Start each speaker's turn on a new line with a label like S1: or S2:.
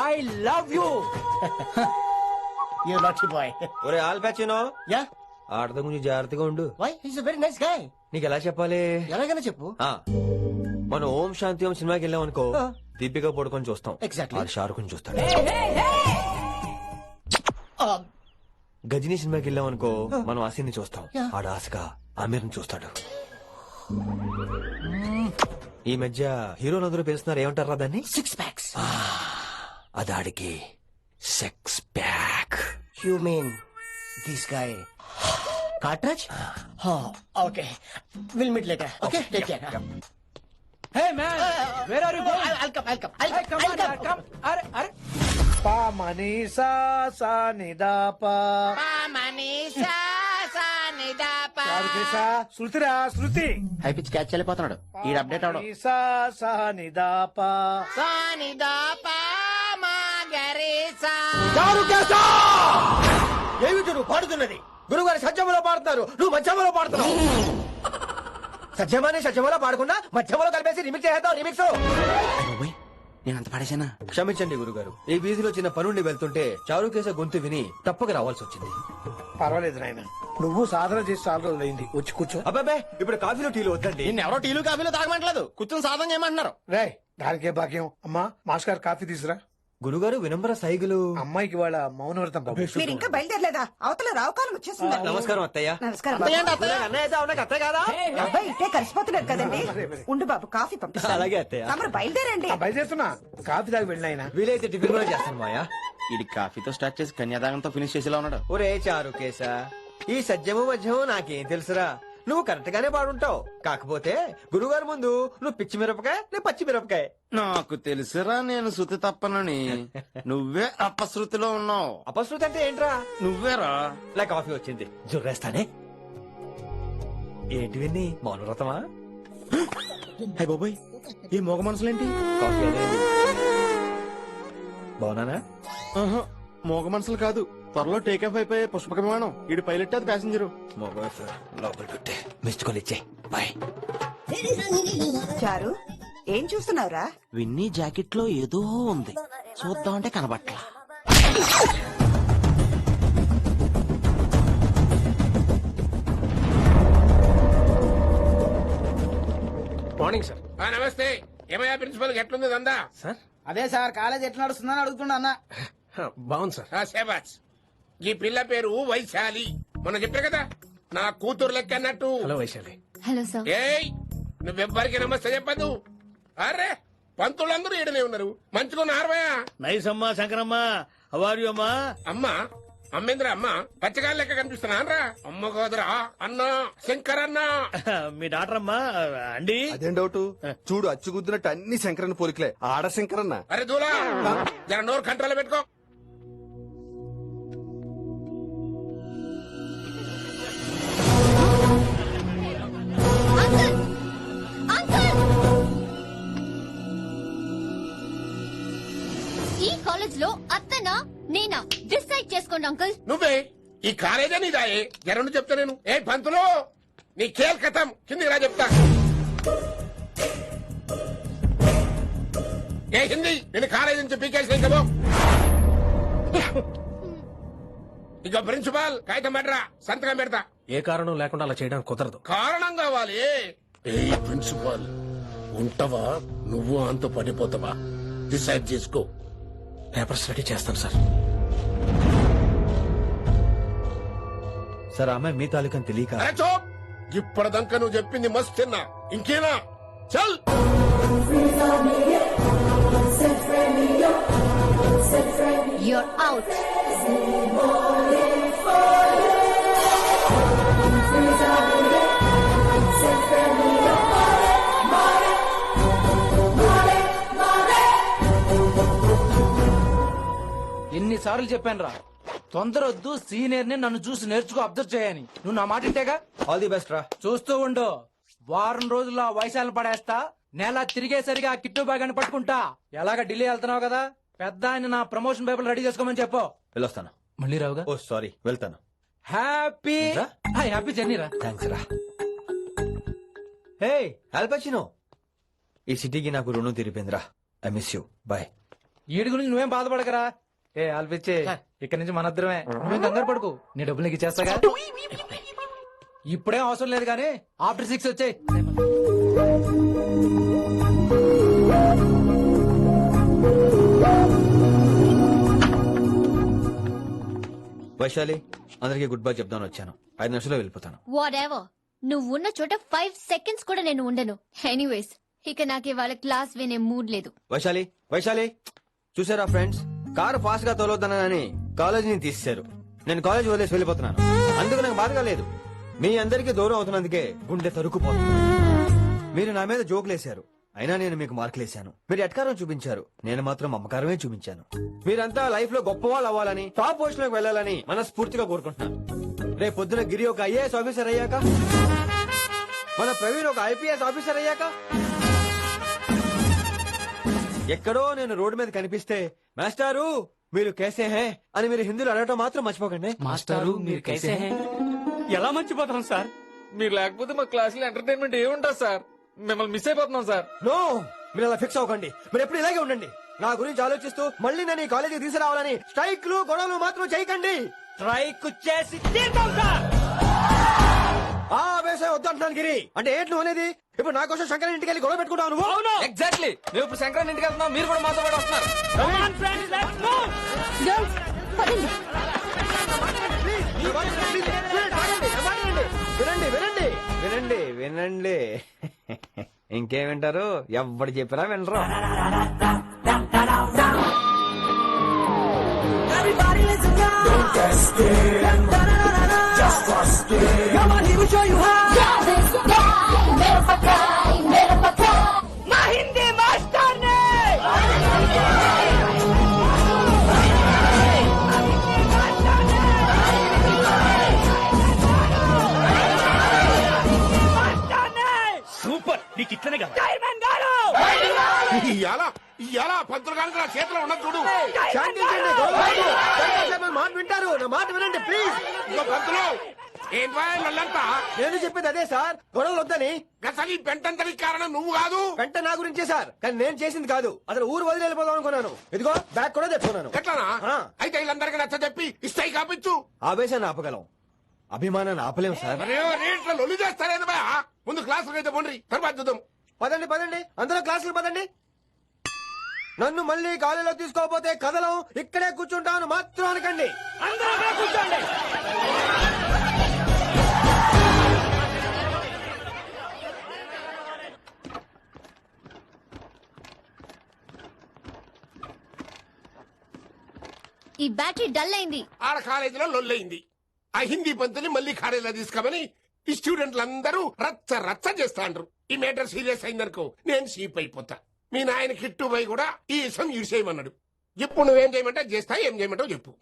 S1: I love you
S2: you not boy
S3: ఒరే Al Pacino
S2: యా
S3: ఆడతా కొంచెం జాగ్రత్తగా ఉండు.
S2: Why is very nice guy
S3: నీకు ఎలా చెప్పాలి?
S2: ఎలాగైనా చెప్పు.
S3: ఆ మనం ఓం శాంతి ఓం సినిమాకి వెళ్ళాం అనుకో
S2: ఆ.
S3: దీపిక పడుకొని చూస్తాం.
S2: Exactly.
S3: ఆడు షారుఖ్ చూస్తాడు. గజనీ సినిమాకి వెళ్ళాం అనుకో మనం ఆసిని చూస్తాం.
S2: Yeah.
S3: ఆడు ఆశగా ఆమీర్ చూస్తాడు. ఈ మధ్య హీరోలు అందరూ పిలుస్తున్నారు. ఏమంటారా దాన్ని?
S2: Six packs
S3: అదాడికి sex pack.
S2: You mean this guy Katraj okay will meet later okay take care
S1: hey man where are you going
S2: welcome welcome
S1: come on యార్ కమ్ అరే అరే
S4: పా మనీసా సా నిదాపా చారుకేశా, శృతిరా శృతి
S2: హై పిచ్ క్యాచ్ వెళ్ళిపోతున్నాడు ఈ అప్డేట్ అవడం
S4: మనీసా సా
S3: ఏమిటి నువ్వు పాడుతున్నది. గురుగారు సత్యములో పాడుతున్నారు. నువ్వు మధ్యమలో పాడుతున్నావు. సత్యమాని సత్యములో పాడకుండా మధ్యమలో కలిపేసి రిమిక్స్ చేద్దాం రిమిక్స్
S2: నేను అంత పడేసానా
S3: క్షమించండి గురుగారు. ఈ వీధిలో చిన్న పనుండి వెళ్తుంటే చారుకేశ గొంతు విని తప్పక రావాల్సి వచ్చింది.
S4: పర్వాలేదు నాయన. నువ్వు సాధన చేసి చాలా రోజులైంది వచ్చి కూర్చో.
S3: అబ్బాబే ఇప్పుడు కాఫీలో టీలు వద్దండి.
S2: నిన్న ఎవరో టీలు కాఫీలు తాగమంటలేదు. కూర్చొని సాధన చేయమంటున్నారు.
S4: రే దానికే భాగ్యం. అమ్మా మాస్టర్ కాఫీ తీసురా
S3: గురుగారు వినంబర సైగులు.
S4: అమ్మాయికి వాళ్ళ మౌనవ్రతం బాబు.
S5: మీరు ఇంకా బయలుదేరలేదా? అవతల రావుకాలం వచ్చేస్తుంది
S3: నమస్కారం అత్తయ్య.
S5: నమస్కారం. అబ్బాయి ఇట్టే కలిసిపోతున్నారు కదండి. ఉండు బాబు కాఫీ పంపిస్తాను.
S3: అలాగే అత్తయ్య.
S5: తమరు బయలుదేరండి.
S4: బయలుదేరుతున్నా. కాఫీ తాగి వెళ్ళినాయన
S3: వీలైతే టిఫిన్ కూడా చేస్తాను మాయా
S2: ఇది కాఫీతో స్టార్ట్ చేసి కన్యాదానంతో ఫినిష్ చేసేలా ఉన్నాడు.
S3: ఒరే చారుకేశ ఈ సత్యము మధ్యము నాకేం తెలుసురా? నువ్వు కరెక్ట్ గానే పాడుంటావు. కాకపోతే గురుగారు ముందు నువ్వు పిచ్చి మిరపకాయ నేను పచ్చి మిరపకాయ.
S2: నాకు తెలుసురా నేను శృతి తప్పనని. నువ్వే అపశృతిలో ఉన్నావు.
S3: అపశృతి అంటే ఏంట్రా?
S2: నువ్వేరా?
S3: నా కాఫీ వచ్చింది. జుర్రేస్తానే. ఏంటి విన్ని? మౌనవ్రతమా?
S2: హై బాబాయ్ ఈ మోగ మనసులేంటి?
S3: కాఫీ అదే బాగున్నానా?
S2: ఆహా, మోగ మనసులు కాదు. త్వరలో టేక్ ఆఫ్ అయిపోయే పుష్పక విమానం ఇటు పైలట్ అది ప్యాసింజరు
S3: మొబైల్ ఫోన్ లోపల పెట్టే. మిస్డ్ కాల్ ఇచ్చే బాయ్
S5: చారు ఏం చూస్తున్నావురా?
S2: విన్నీ జాకెట్లో ఏదో ఉంది. చూద్దామంటే కనబట్లా.
S1: మార్నింగ్ సార్
S6: నమస్తే. ఏమయ్యా ప్రిన్సిపల్ ఎట్లుంది దందా?
S1: సార్
S7: అదే సార్ కాలేజ్ ఎట్లా నడుస్తుందని అడుగుతున్నా అన్న.
S1: బాగుంది సార్.
S6: ఆ, ఈ పిల్ల పేరు వైశాలి. మొన్న చెప్పా కదా నా కూతురు లెక్క అన్నట్టు.
S1: హలో వైశాలి.
S8: Hello sir.
S6: ఏయ్ నువ్వెవ్వరికి నమస్తే చెప్పదు. అరే పంతులందరూ ఈడనే ఉన్నారు. మంచుకున్న ఆరవయా
S4: నైస్ అమ్మా శంకరమ్మ. అవారు అమ్మా?
S6: అమ్మా అమ్మేంద్ర అమ్మ పచ్చగాళ్ళ లెక్క కనిపిస్తున్నా రా అమ్మ కాదురా అన్న శంకర్ అన్న.
S4: మీ డాక్టర్ అమ్మా అండి.
S9: అదేం డౌట్ చూడు అచ్చుగుద్దినట్టు అన్ని శంకరన్న పోలికలే. ఆడ శంకరన్న.
S6: అరే దూలా. జర నోరు కంట్రోల్ పెట్టుకో.
S8: కాలేజ్లో అత్తనా నేనా? డిసైడ్ చేసుకోండి అంకుల్
S6: నువ్వే? ఈ కాలేజా నీదాయే జరను చెప్తా నేను. ఏ పంతులు! నీ కేల్ కథం కిందికి రా చెప్తా. ఏ హిందీ? నేను కాలేజీ నుంచి పీకేసి ఇంకబో ఇక ప్రిన్సిపాల్ కాగితం పెట్టరా? సంతకం పెడతా.
S1: ఏ కారణం లేకుండా అలా చేయడానికి కుదరదు.
S6: కారణం కావాలి. ఏ ప్రిన్సిపాల్ ఉంటావా? నువ్వు అంత పడిపోతావా? డిసైడ్ చేసుకో.
S1: పేపర్స్ రెడీ చేస్తాను సార్.
S3: సార్ ఆమె మీ తాలూకని తెలియక
S6: ఇప్పటిదాకా నువ్వు చెప్పింది మస్తు తిన్నా. ఇంకేనా? చల్!
S8: యూర్ అవుట్
S7: ఎన్నిసార్లు చెప్పాను రా తొందర వద్దు సీనియర్ని నన్ను చూసి నేర్చుకో అబ్జర్వ్ చేయని. నువ్వు నా మాట ఇంటేగా
S3: ఆల్ ది బెస్ట్ రా.
S7: చూస్తూ ఉండు. వారం రోజుల్లో వైశాలను పడేస్తా. నెల తిరిగేసరిగా ఆ కిట్టు బాగాన్ని పట్టుకుంటా. ఎలాగ ఢిల్లీ వెళ్తున్నావు కదా? పెద్ద ఆయన నా ప్రమోషన్ పేపర్ రెడీ చేసుకోమని చెప్పు.
S3: వెళ్ళొస్తాను.
S7: మళ్ళీ రావుగా?
S3: ఓ సారీ. వెళ్తాను.
S7: హ్యాపీ
S3: ఏంట్రా?
S7: హ్యాపీ జర్నీ రా.
S3: థ్యాంక్స్ రా. హే! ఆల్పచినో ఈ సిటీకి నాకు రుణం తీరిపోయిందిరా. ఐ మిస్ యూ బాయ్
S7: వీడి గురించి నువ్వేం బాధపడకరా? ఏ ఆల్పిచ్చే. ఇక్కడ నుంచి మనద్దరమే నువ్వేం కంగారు పడుకు. నీ డబ్బులు నీకు ఇచ్చేస్తాగా? ఇప్పుడేం అవసరం లేదు కానీ ఆఫ్టర్ సిక్స్ వచ్చాయి.
S3: వైశాలి అందరికీ గుడ్ బై చెప్దాను వచ్చాను. ఐదు నిమిషాల్లో వెళ్ళిపోతాను.
S8: వాట్ ఎవర్ నువ్వు ఉన్న చోట ఫైవ్ సెకండ్స్ కూడా నేను ఉండను. ఎనీవేస్ ఇక నాకు ఇవాళ క్లాస్ వినే మూడ్ లేదు.
S3: వైశాలి వైశాలి. చూసారా ఫ్రెండ్స్ కారు ఫాస్ట్గా తోలొద్దనని కాలేజీని తీసేశారు. నేను కాలేజ్ వదిలేసి వెళ్ళిపోతున్నాను. అందుకు నాకు బాధగా లేదు. మీ అందరికీ దూరం అవుతున్నందుకే గుండె తరుక్కుపోతుంది. మీరు నా మీద జోకులేశారు. అయినా నేను మీకు మార్కులేశాను. మీరు ఎట్కారం చూపించారు. నేను మాత్రం అమ్మకారమే చూపించాను. మీరంతా లైఫ్లో గొప్ప వాళ్ళు అవ్వాలని టాప్ పొజిషన్లోకి వెళ్ళాలని మనస్ఫూర్తిగా కోరుకుంటున్నాను. రేపు పొద్దున గిరి ఒక ఐఏఎస్ ఆఫీసర్ అయ్యాక మన ప్రవీణ్ ఒక ఐపీఎస్ ఆఫీసర్ అయ్యాక ఎక్కడో నేను రోడ్డు మీద కనిపిస్తే మాస్టారు మీరు కేసే హే అని మీరు హిందీలో అడగటం మాత్రం మర్చిపోకండి.
S7: మాస్టారు మీరు కైసే హై?
S10: ఎలా మర్చిపోతాం సార్? మీరు లేకపోతే మా క్లాస్లో ఎంటర్టైన్మెంట్ ఏముంటుంది సార్. మిమ్మల్ని మిస్ అయిపోతున్నాం సార్.
S3: నో మీరు అలా ఫిక్స్ అవ్వకండి. మీరు ఎప్పుడు ఇలాగే ఉండండి. నా గురించి ఆలోచిస్తూ మళ్ళీ నేను ఈ కాలేజీకి తీసుకురావాలని స్ట్రైక్లు గొడవలు మాత్రం చేయకండి.
S10: స్ట్రైక్ చేసి తీర్థం సార్!
S3: ఆ వేసే వద్దు అంటున్నాను గిరి. అంటే ఏంటి నువ్వు అనేది? ఇప్పుడు నా కోసం శంకర్ ఇంటికి వెళ్ళి గొడవ పెట్టుకుంటావు నువ్వు?
S10: అవును. ఎగ్జాక్ట్లీ మేము ఇప్పుడు శంకరన్ ఇంటికి వెళ్తున్నాం మీరు కూడా మాతో పాటు వస్తున్నారు.
S8: గర్ల్స్ పదండి.
S3: వినండి వినండి. వినండి వినండి. ఇంకేం వింటారు? ఎవ్వడు చెప్పినా వినరు.
S6: చేతిలో ఉన్నది చూడు.
S3: శాంతించండి మాట వింటారు. నా మాట వినండి ప్లీజ్.
S6: ఇదిగో పంతులు ఏం వాళ్ళంతా
S3: నేను చెప్పేది అదే సార్. గొడవలు వద్దని.
S6: అసలు ఈ పెంటంతరికి కారణం నువ్వు కాదు.
S3: వెంట నా గురించే సార్. కానీ నేను చేసింది కాదు. అసలు ఊరు వదిలి వెళ్ళిపోదాం అనుకున్నాను. ఇదిగో బ్యాగ్ కూడా తెచ్చుకున్నాను.
S6: ఎట్లానా. అయితే వీళ్ళందరికీ నచ్చ చెప్పి ఇస్తాయి కాపించు.
S3: ఆవేశాన్ని ఆపగలం. అభిమానాన్ని ఆపలేం సార్.
S6: రేట్ల లొల్లి చేస్తారేది బా ముందు క్లాసులకు అయితే పోండి తర్వాత చూద్దాం.
S3: పదండి పదండి. అందరూ క్లాసులు పదండి. నన్ను మళ్ళీ కాలేజీలో తీసుకోకపోతే కథలం ఇక్కడే కూర్చుంటాను మాత్రం అనకండి
S10: కూర్చోండి.
S8: ఈ బ్యాటరీ డల్ అయింది.
S6: ఆడ కాలేజీలో లొల్లయింది. ఆ హిందీ పంతుని మళ్ళీ కాలేజీలో తీసుకోమని ఈ స్టూడెంట్లు అందరూ రచ్చ రచ్చ చేస్తాండ్రు. ఈ మేటర్ సీరియస్ అయిందనుకో నేను సీప్ అయిపోతా. మీ నాయన కిట్టు పోయి కూడా ఈ విషయం యూసేయమన్నాడు ఇప్పుడు నువ్వేం చేయమంటే చేస్తా ఏం చేయమంటావు చెప్పు.